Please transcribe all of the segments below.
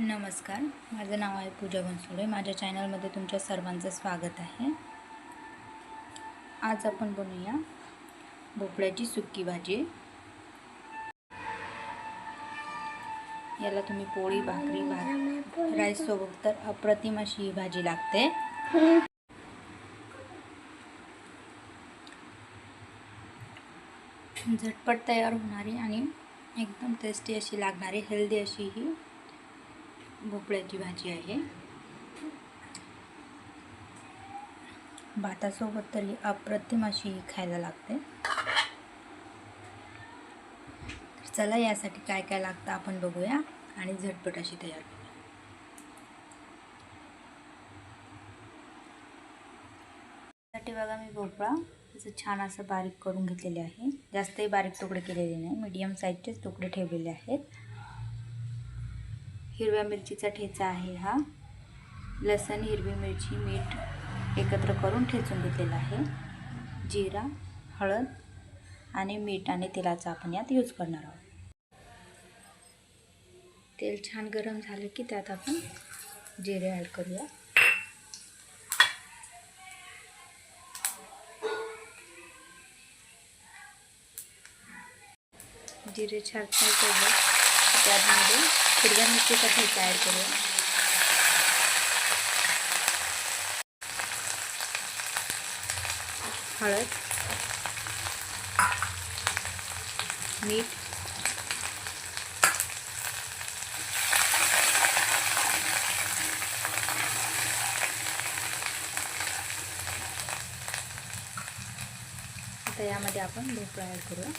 नमस्कार. माझं नाव आहे पूजा बनसोडे. माझ्या चॅनलमध्ये तुमच्या सर्वांचं स्वागत आहे. आज आपण बनवूया भोपळ्याची सुक्की भाजी. याला तुम्ही पोळी भाकरी भात राईससोबत तर अप्रतिम अशी ही भाजी लागते. झटपट तयार होणारी आणि एकदम टेस्टी अशी लागणारी हेल्दी अशी ही भोपळ्याची भाजी आहे. भातासोबत तरी अप्रतिम अशी ही खायला लागते. चला यासाठी काय काय लागतं आपण बघूया आणि झटपट अशी तयार करूया. त्यासाठी बघा मी भोपळा असं छान असं बारीक करून घेतलेले आहे. जास्तही बारीक तुकडे केलेले नाही. मीडियम साईजचेच तुकडे ठेवलेले आहेत. हिरव्या मिरचीचा ठेचा आहे हा. लसण हिरवी मिरची मीठ एकत्र करून ठेचून घेतलेला आहे. जिरा हळद आणि मीठ आणि तेलाचा आपण यात यूज करणार आहोत. तेल छान गरम झालं की त्यात आपण जिरे ॲड करूया. जिरे छान करूया त्यामध्ये हिरव्या मिरचीचा ठेचा ॲड करूया. हळद. मीठ. आता यामध्ये आपण भोपळा ॲड करूया.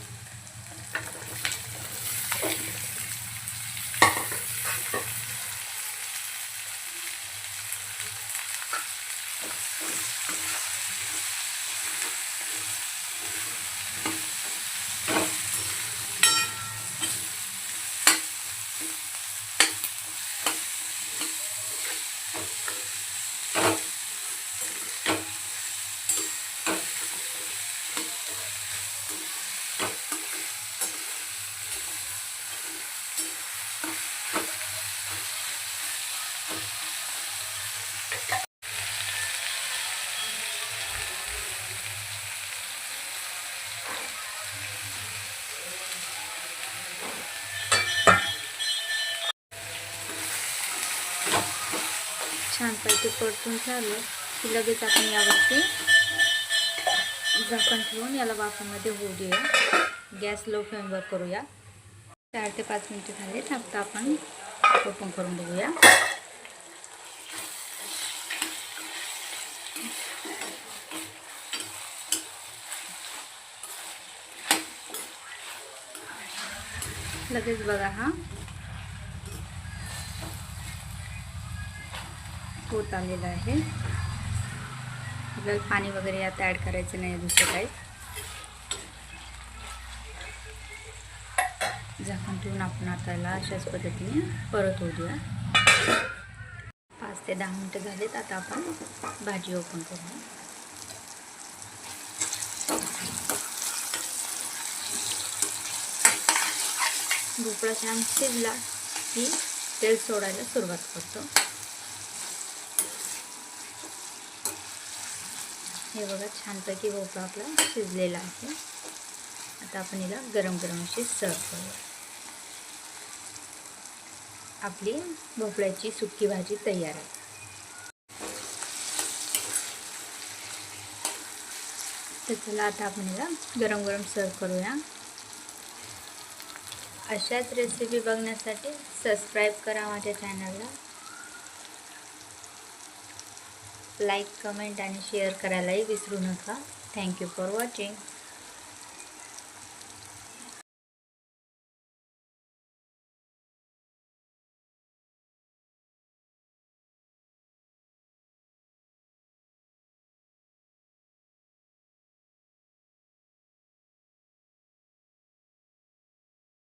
छानपैकी परतून झालं की लगेच आपण यावरती झाकण ठेवून याला होऊ देऊया गॅस लो फ्लेमवर करूया चार ते पाच मिनटं झाले आता आपण ओपन करून बघूया लगेच बघा हा होत आलेलं आहे. आपल्याला पाणी वगैरे यात ॲड करायचं नाही दुसरं काही. झाकण ठेवून आपण आता याला अशाच पद्धतीने परत होऊ पाच ते दहा मिनटं झालेत. आता आपण भाजी ओपन करूया. भोपळा छान शिजला की तेल सोडायला सुरुवात करतो. हे बघा छानपैकी भोपळा आपला शिजलेला आहे. आता आपण हिला गरम गरम अशी सर्व करूया. आपली भोपळ्याची सुकी भाजी तयार आहे. तर चला आता आपण हिला गरम गरम सर्व करूया. अशाच रेसिपी बघण्यासाठी सबस्क्राईब करा माझ्या चॅनलला लाईक कमेंट आणि शेअर करायलाही विसरू नका. Thank you for watching.